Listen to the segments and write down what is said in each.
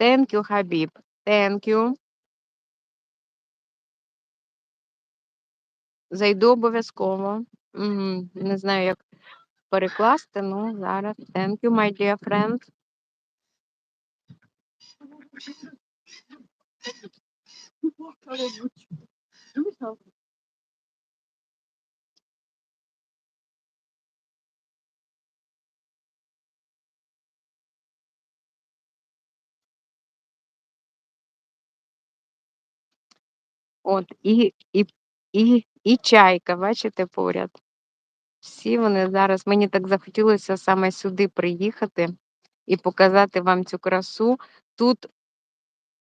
Thank you, Habib. Thank you. Зайду обов'язково. Не знаю, як перекласти, ну зараз. Thank you, my dear friend. От, і, і, і, і чайка, бачите, поряд. Всі вони зараз. Мені так захотілося саме сюди приїхати і показати вам цю красу. Тут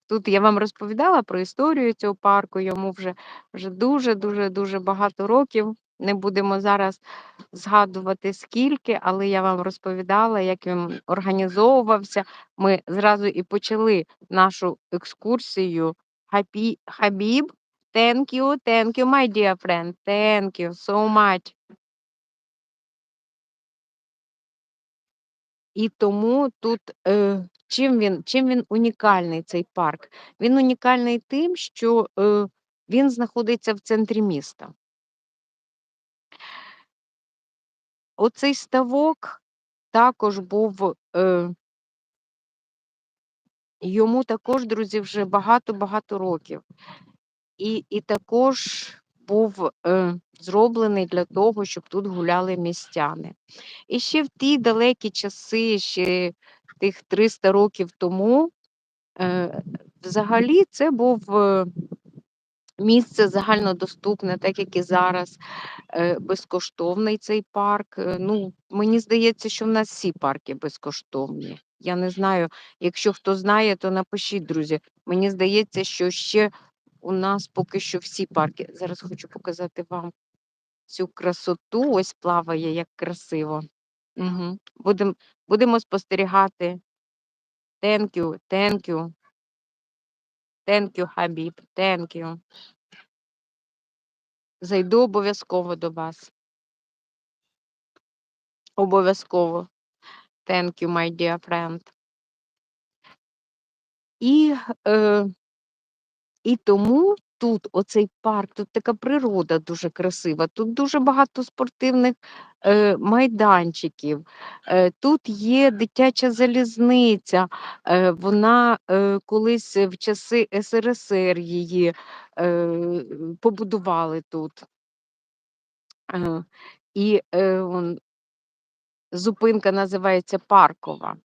Тут я вам розповідала про історію цього парку, йому вже вже дуже-дуже дуже багато років. Не будемо зараз згадувати скільки, але я вам розповідала, як він організовувався. Ми зразу і почали нашу екскурсію. Хабіб, thank you, thank you, my dear friend, thank you so much. І тому тут е, чим він чим він унікальний цей парк? Він унікальний тим, що е, він знаходиться в центрі міста. Оцей ставок також був, е, йому також, друзі, вже багато-багато років. І і також був е, зроблений для того, щоб тут гуляли містяни. І ще в ті далекі часи, ще тих 300 років тому, е, взагалі це був е, місце загальнодоступне, так як і зараз, е, безкоштовний цей парк. Е, ну, Мені здається, що в нас всі парки безкоштовні. Я не знаю, якщо хто знає, то напишіть, друзі. Мені здається, що ще у нас поки що всі парки. Зараз хочу показати вам цю красоту. Ось плаває, як красиво. Угу. Будем, Будемо спостерігати. Thank you, thank you. Thank you, Habib. Thank you. Зайду обов'язково до вас. Обов'язково. Thank you, my dear friend. І, е, і тому тут оцей парк, тут така природа дуже красива, тут дуже багато спортивних е, майданчиків, е, тут є дитяча залізниця, е, вона е, колись в часи СРСР її е, побудували тут. Е, і е, он, зупинка називається Паркова.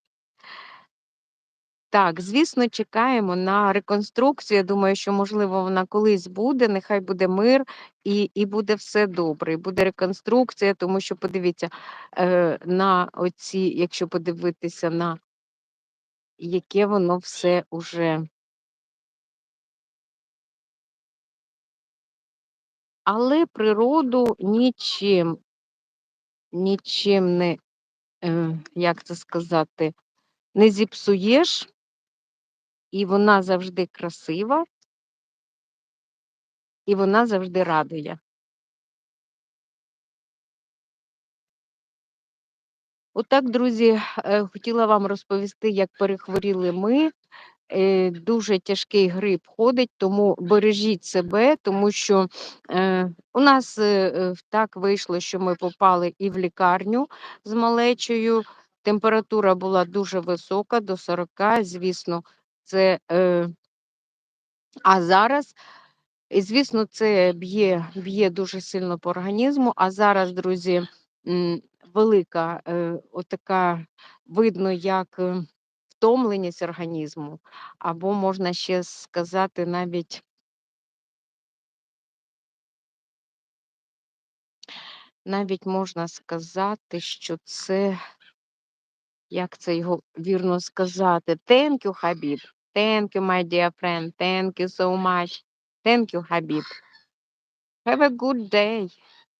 Так, звісно, чекаємо на реконструкцію. Я думаю, що, можливо, вона колись буде, нехай буде мир і і буде все добре. І буде реконструкція, тому що подивіться е, на оці, якщо подивитися на яке воно все уже. Але природу нічим, нічим не, е, як це сказати, не зіпсуєш і вона завжди красива, і вона завжди радує. Отак, друзі, е, хотіла вам розповісти, як перехворіли ми. Е, дуже тяжкий грип ходить, тому бережіть себе, тому що е, у нас так вийшло, що ми попали і в лікарню з малечою. Температура була дуже висока, до 40, звісно, це е, а зараз, і звісно, це б'є б'є дуже сильно по організму. А зараз, друзі, велика е, отака видно, як е, втомленість організму, або можна ще сказати навіть. Навіть можна сказати, що це, як це його вірно сказати, thank you, Хабіб. Thank you, my dear friend. Thank you so much. Thank you, Habib. Have a good day.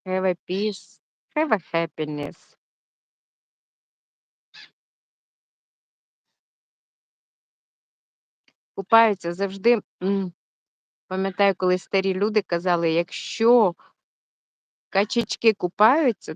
Have a peace. Have a happiness. Купаються завжди. Пам'ятаю, коли старі люди казали, якщо качечки купаються,